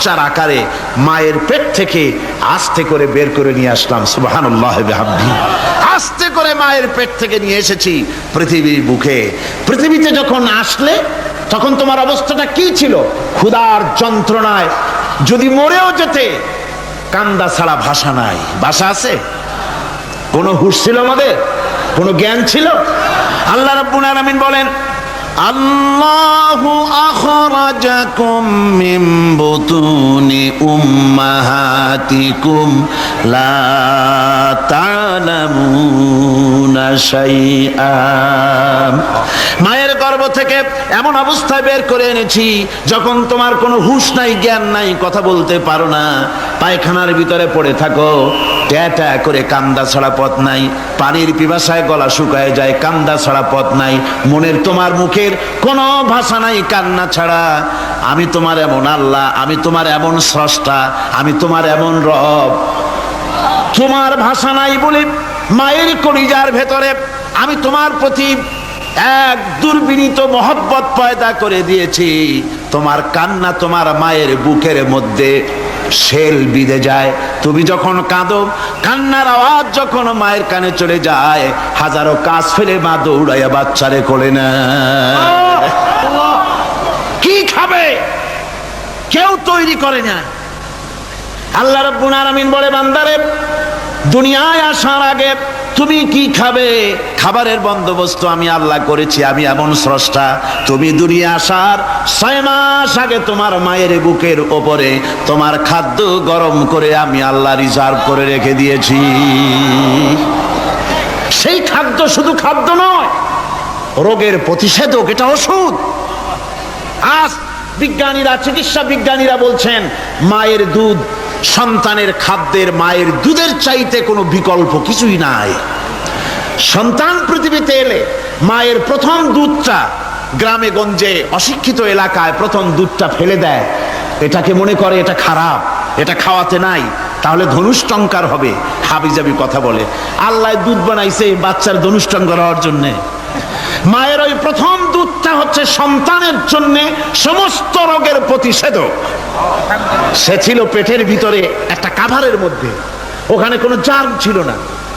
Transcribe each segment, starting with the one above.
বাচ্চার আকারে মায়ের পেট থেকে আস্তে করে বের করে নিয়ে আসলাম, সুবহানাল্লাহ আস্তে করে মায়ের পেট থেকে নিয়ে এসেছি পৃথিবীর বুকে। পৃথিবীতে যখন আসলে, তখন তোমার অবস্থাটা কি ছিল? ক্ষুধার যন্ত্রণায়। যদি মরেও যেতে, কান্দা ছাড়া ভাষা নাই। ভাষা আছে? কোনো হুশ ছিল আমাদের? কোনো জ্ঞান ছিল? আল্লাহ রাব্বুল আলামিন বলেন আল্লাহু আখরাজাকুম মিন বুতুনি উম্মাহাতিকুম লা তা'লামুনা শাইআ। গর্ভ থেকে এমন অবস্থায় বের করে এনেছি, যখন তোমার কোনো হুঁশ নাই, জ্ঞান নাই, কথা বলতে পারো না। পায়খানার ভিতরে পড়ে থাকো। ট্যাটা করে কান্দা ছাড়া পথ নাই। পানির পিপাসায় গলা শুকায় যায়, কান্দা ছাড়া পথ নাই। মনের তোমার মুখের কোনো ভাষা নাই, কান্না ছাড়া। আমি তোমার এমন আল্লাহ, আমি তোমার এমন স্রষ্টা, আমি তোমার এমন রব। তোমার ভাষা নাই বলে মায়ের কলিজার ভেতরে আমি তোমার প্রতি এক দুর্বিনীত মহব্বত পয়দা করে দিয়েছি। তোমার কান্না তোমার মায়ের বুকের মধ্যে শেল বিঁধে যায়। তুমি যখন কাঁদো, কান্নার আওয়াজ যখন মায়ের কানে চলে যায়, হাজারো কাজ ফেলে মা দৌড়াইয়া বাচ্চারে কোলে না কি খাবে? কেউ তৈরি করে না। আল্লাহ রব্বুল আলামিন বলে, বান্দারে, দুনিয়ায় আসার আগে তুমি কি খাবে? খাবারের বন্দোবস্ত আমি আল্লাহ করেছি, আমি এমন স্রষ্টা। তুমি দুনিয়া আসার ছয় মাস আগে তোমার মায়ের বুকের ওপরে তোমার খাদ্য গরম করে আমি আল্লাহ রিজার্ভ করে রেখে দিয়েছি। সেই খাদ্য শুধু খাদ্য নয়, রোগের প্রতিষেধক, এটা ওষুধ। আজ বিজ্ঞানীরা, চিকিৎসা বিজ্ঞানীরা বলছেন, মায়ের দুধ সন্তানের খাদ্যের মায়ের দুধের চাইতে কোনো বিকল্প কিছুই নাই। সন্তান পৃথিবীতে এলে মায়ের প্রথম দুধটা গ্রামে গঞ্জে অশিক্ষিত এলাকায় প্রথম দুধটা ফেলে দেয়। এটাকে মনে করে এটা খারাপ, এটা খাওয়াতে নাই, তাহলে ধনুষ্টঙ্কার হবে, হাবিজাবি কথা বলে। আল্লাহ দুধ বানাইছে বাচ্চার ধনুষ্টঙ্কার হওয়ার জন্যে। মায়ের ওই প্রথম দুধটা হচ্ছে সন্তানের জন্য সমস্ত রোগের প্রতিষেধক। সে ছিল পেটের ভিতরে একটা কাভারের মধ্যে। ওখানে কোনো জার্ম ছিল না।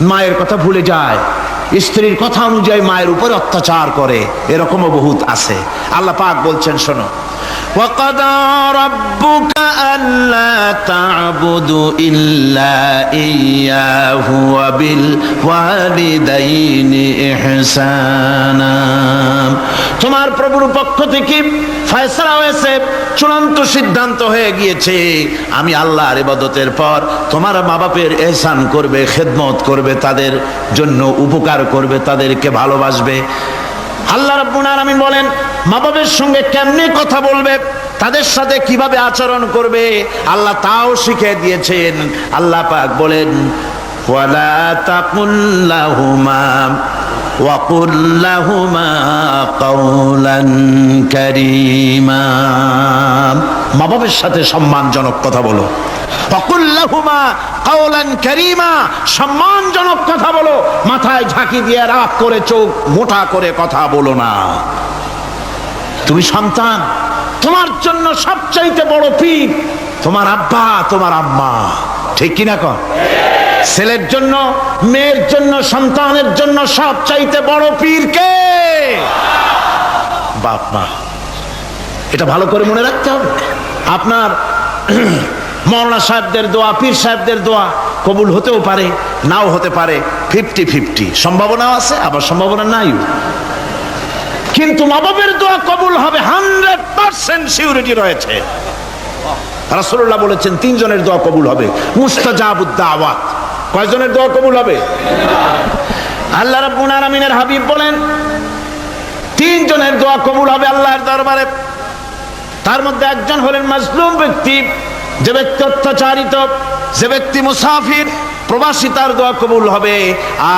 মায়ের কথা ভুলে যায়। স্ত্রীর কথা অনুযায়ী মায়ের উপরে অত্যাচার করে। এরকমও বহুত আছে। আল্লাহ পাক বলছেন, শোনো। وقضى ربك ألا تعبدوا إلا إياه وبالوالدين إحسانا তোমার প্রভুর পক্ষ থেকে ফয়সলা হয়েছে চূড়ান্ত সিদ্ধান্ত হয়ে গিয়েছে আমি আল্লাহর ইবাদতের পর তোমার মা বাপের এহসান করবে খেদমত করবে তাদের জন্য উপকার করবে তাদেরকে ভালোবাসবে আল্লাহ রাব্বুল আলামিন বলেন মা বাবার সঙ্গে কেমনে কথা বলবে তাদের সাথে কিভাবে আচরণ করবে আল্লাহ তাও শিখিয়ে দিয়েছেন আল্লাহ পাক বলেন ওয়ালা তাকুল্লাহুমা وقل لهما قولا كريما মা বাবার সাথে সম্মানজনক কথা বলো ফকুল্লাহুমা কাওলান কারীমা, সম্মানজনক কথা বলো, মাথায় ঝাঁকি দিয়ে রাগ করে চোখ মোটা করে কথা বলো না। তুমি সন্তান, তোমার জন্য সবচাইতে বড় পীর তোমার আব্বা, তোমার আম্মা। ঠিক কিনা কর ছেলের জন্য, মেয়ের জন্য, সন্তানের জন্য সবচাইতে বড় পীর কে? বাপ মা। এটা ভালো করে মনে রাখতে হবে। আপনার মৌলানা সাহেবদের দোয়া, পীর সাহেবদের দোয়া কবুল হতেও পারে, নাও হতে পারে। Fifty fifty. সম্ভাবনাও আছে, আবার সম্ভাবনা নাই। কিন্তু মা বাবের দোয়া কবুল হবে হান্ড্রেড পার্সেন্ট সিউরিটি রয়েছে। রাসূলুল্লাহ বলেছেন, তিনজনের দোয়া কবুল হবে। মুস্তাজাবুদ্দা আওয়াত কয়জনের দোয়া কবুল হবে? আল্লাহ রাব্বুল আলামিনের হাবিব বলেন, তিনজনের দোয়া কবুল হবে আল্লাহর দরবারে। তার মধ্যে একজন হলেন মাজলুম ব্যক্তি যে ব্যক্তি অত্যাচারিত, যে ব্যক্তি মুসাফির, প্রবাসী তার দোয়া কবুল হবে।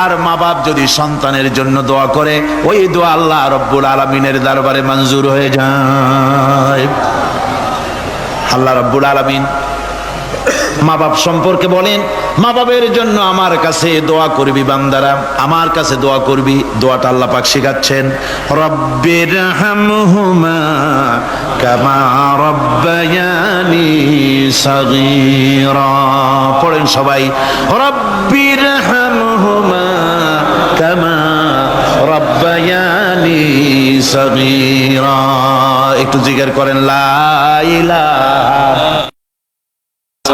আর মা বাপ যদি সন্তানের জন্য দোয়া করে, ওই দোয়া আল্লাহ রব্বুল আলমিনের দরবারে মঞ্জুর হয়ে যায়। আল্লাহ রব্বুল আলমিন মা বাপ সম্পর্কে বলেন মা বাবের জন্য আমার কাছে দোয়া করবি বান্দারা, আমার কাছে দোয়া করবি, দোয়াটা আল্লাহ পাক শিখাচ্ছেন, রব্বির হামহুমা কামা রব্বায়ানি সাগীরা। পড়েন সবাই, রব্বির হামহুমা কামা রব্বায়ানি সাগীরা। একটু জিজ্ঞেস করেন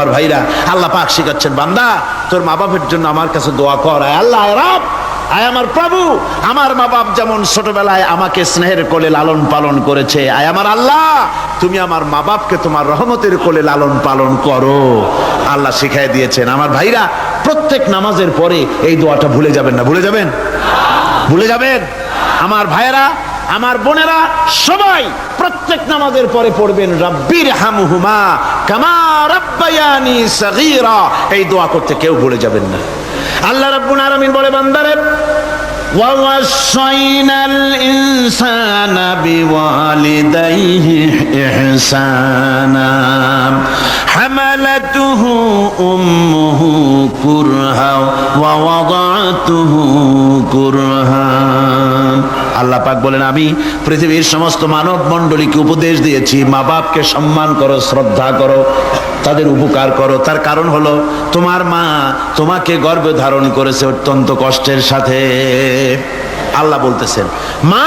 আমার ভাইরা, আল্লাহ পাক শিখাচ্ছেন, বান্দা, তোর মা বাপের জন্য আমার কাছে দোয়া কর, আয় আল্লাহ রব, আয় আমার প্রভু, আমার মা বাপ যেমন ছোটবেলায় আমাকে স্নেহের কোলে লালন পালন করেছে, আয় আমার আল্লাহ, তুমি আমার মা বাপকে তোমার রহমতের কোলে লালন পালন করো। আল্লাহ শিখাই দিয়েছেন, আমার ভাইরা, প্রত্যেক নামাজের পরে এই দোয়াটা ভুলে যাবেন না, ভুলে যাবেন? ভুলে যাবেন? আমার ভাইয়েরা আমার বোনেরা সবাই প্রত্যেক নামাজের পরে পড়বেন রব্বির হামহুমা কামা রাব্বায়ানি সাগীরা এই দোয়া করতে কেউ ভুলে যাবেন না আল্লাহ রাব্বুল আলামিন বলে বান্দারে ووصينا الإنسان بوالديه إحسانا حملته أمه كرها ووضعته كرها আল্লাহ পাক বলেন, আমি পৃথিবীর সমস্ত মানব মণ্ডলীকে উপদেশ দিয়েছি। মা বাপকে সম্মান করো, শ্রদ্ধা করো, তাদের উপকার করো। তার কারণ হলো, তোমার মা তোমাকে গর্ভে ধারণ করেছে অত্যন্ত কষ্টের সাথে। আল্লাহ বলতেছেন, মা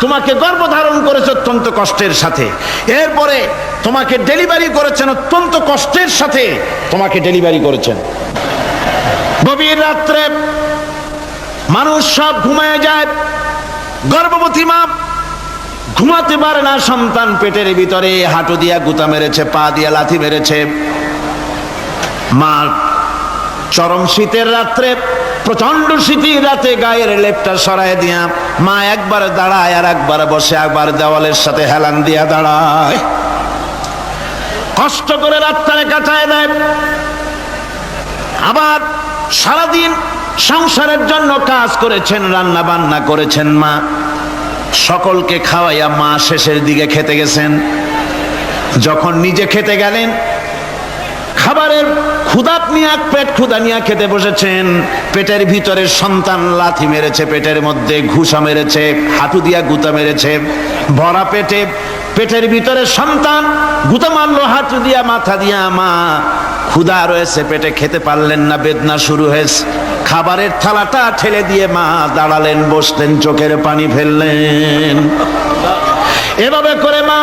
তোমাকে গর্ভধারণ করেছে অত্যন্ত কষ্টের সাথে। এরপরে তোমাকে ডেলিভারি করেছেন অত্যন্ত কষ্টের সাথে। তোমাকে ডেলিভারি করেছেন। গভীর রাত্রে মানুষ সব ঘুমায় যায়। গর্ভবতী মা, ঘুমাতে পারে না সন্তান পেটের ভিতরে, হাঁটু দিয়া গুতা মেরেছে, পা দিয়া লাথি মেরেছে। মা, চরম শীতের রাত্রে প্রচণ্ড শীতের রাতে গায়ের লেপটা সরায় দিয়া, মা একবার দাঁড়ায় আর একবার বসে, একবার দেওয়ালের সাথে হেলান দিয়া দাঁড়ায়। কষ্ট করে রাত্রে কাটায় দেয়। আবার সারাদিন সংসারের জন্য কাজ করেছেন রান্না বান্না করেছেন মা। সকলকে খাওয়াইয়া মা শেষের দিকে খেতে গেছেন। যখন নিজে খেতে গেলেন খাবারের ক্ষুদাত নিয়ে পেট ক্ষুদা নিয়ে খেতে বসেছেন। পেটের ভিতরে সন্তান লাথি মেরেছে, পেটের মধ্যে ঘুষা মেরেছে, হাঁটু দিয়া গুতা মেরেছে। ভরা পেটে, পেটের ভিতরে সন্তান গুতা মারলো, হাঁটু দিয়া, মাথা দিয়া, মা ক্ষুদা রয়েছে, পেটে খেতে পারলেন না, বেদনা শুরু হয়েছে। খাবারের থালাটা ঠেলে দিয়ে মা দাঁড়ালেন, বসলেন, চোখের পানি ফেললেন। এভাবে করে মা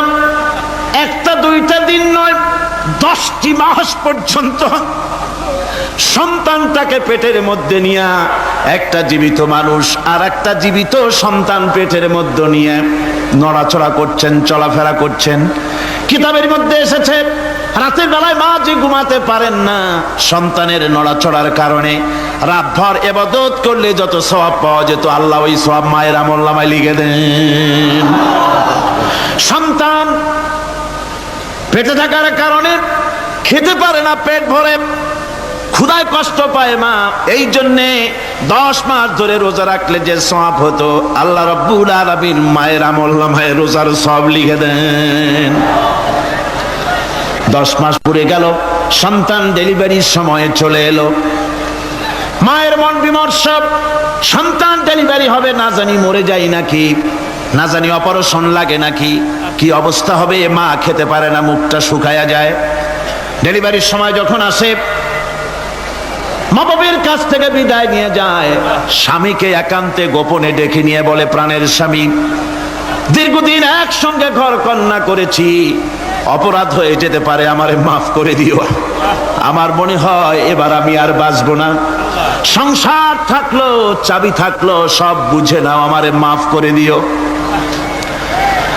একটা দুইটা দিন নয় দশটি মাস পর্যন্ত সন্তানটাকে পেটের মধ্যে নিয়ে একটা জীবিত মানুষ আর একটা জীবিত সন্তান পেটের মধ্যে নিয়ে নড়াচড়া করছেন, চলাফেরা করছেন। কিতাবের মধ্যে এসেছে, রাতের বেলায় মা যে ঘুমাতে পারেন না, সন্তানের নড়াচড়ার কারণে রাতভর এবাদত করলে যত সওয়াব পাওয়া যেত, আল্লাহ ওই সওয়াব মায়ের আমল্লামায় লিখে দেন। সন্তান পেটে থাকার কারণে খেতে পারে না, পেট ভরে। ক্ষুদায় কষ্ট পায় মা। এই জন্যে দশ মাস ধরে রোজা রাখলে যে সব হতো, আল্লাহ রব্বুল আলমিন মায়ের আমল নামায় রোজার সব লিখে দেন। দশ মাস পুরে গেল, সন্তান ডেলিভারির সময় চলে এলো। মায়ের মন বিমর্ষ, সন্তান ডেলিভারি হবে না জানি মরে যাই নাকি, না জানি অপারেশন লাগে নাকি, কি অবস্থা হবে, মা খেতে পারে না, মুখটা শুকায়া যায়। ডেলিভারির সময় যখন আসে, মা বাবের কাছ থেকে বিদায় নিয়ে যায়। স্বামীকে একান্তে গোপনে ডেকে নিয়ে বলে, প্রাণের স্বামী, দীর্ঘদিন একসঙ্গে ঘর কন্যা করেছি। অপরাধ হয়ে যেতে পারে, আমারে মাফ করে দিও। আমার মনে হয় এবার আমি আর বাঁচবো না। সংসার থাকল, চাবি থাকল, সব বুঝে নাও, আমারে মাফ করে দিও।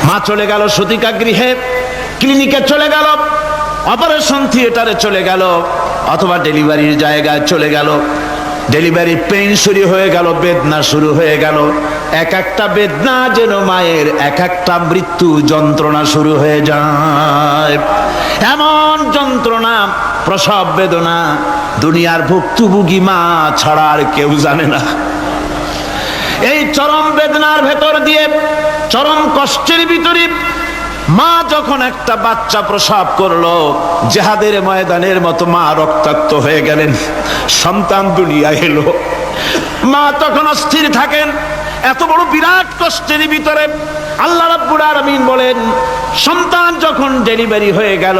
মা চলে গেল সতিকা গৃহে ক্লিনিকে চলে গেল। অপারেশন থিয়েটারে চলে গেল, অথবা ডেলিভারির জায়গায় চলে গেল। ডেলিভারি পেইন শুরু হয়ে গেল, বেদনা শুরু হয়ে গেল। এক একটা বেদনা যেন মায়ের, এক একটা মৃত্যু যন্ত্রণা শুরু হয়ে যায়। এমন যন্ত্রণা, প্রসব বেদনা, দুনিয়ার ভুক্তভোগী মা ছাড়া আর কেউ জানে না। এই চরম বেদনার ভেতর দিয়ে, চরম কষ্টের ভিতরে মা যখন একটা বাচ্চা প্রসব করল, জেহাদের ময়দানের মতো মা রক্তাক্ত হয়ে গেলেন। সন্তান দুনিয়া এলো। মা তখন অস্থির থাকেন। এত বড় বিরাট কষ্টের ভিতরে আল্লাহ রাব্বুল আলামিন বলেন, সন্তান যখন ডেলিভারি হয়ে গেল,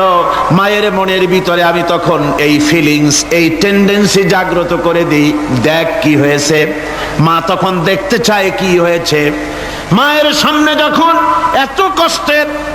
মায়ের মনের ভিতরে আমি তখন এই ফিলিংস এই টেন্ডেন্সি জাগ্রত করে দিই, দেখ কি হয়েছে। মা তখন দেখতে চায় কি হয়েছে। মায়ের সামনে যখন এত কষ্টের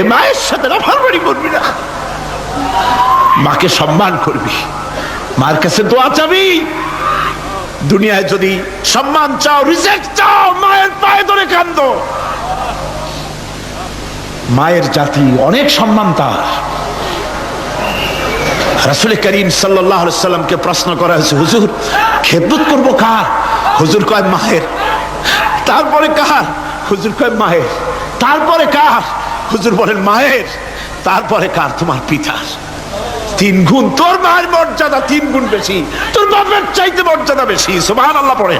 এ মায়ের সাথে নাফরমানি করবি না। মাকে সম্মান করবি। মার কাছে দোয়া চাবি। দুনিয়ায় যদি সম্মান চাও রিজেক্ট চাও, মায়ের পায়ে ধরে কান্দ মায়ের জাতি অনেক সম্মান তার। রাসুল করিম সাল্লামকে প্রশ্ন করা হয়েছে, হুজুর, খেদমত করব কার? হুজুর কয় মায়ের তারপরে কার? হুজুর কয় মায়ের তারপরে কার? হুজুর বলেন, মায়ের, তারপরে কার? তোমার পিতার। তিন গুণ তোর মায়ের মর্যাদা তিন গুণ বেশি। তোর বাপের চাইতে মর্যাদা বেশি। সুবাহ আল্লাহ পড়ে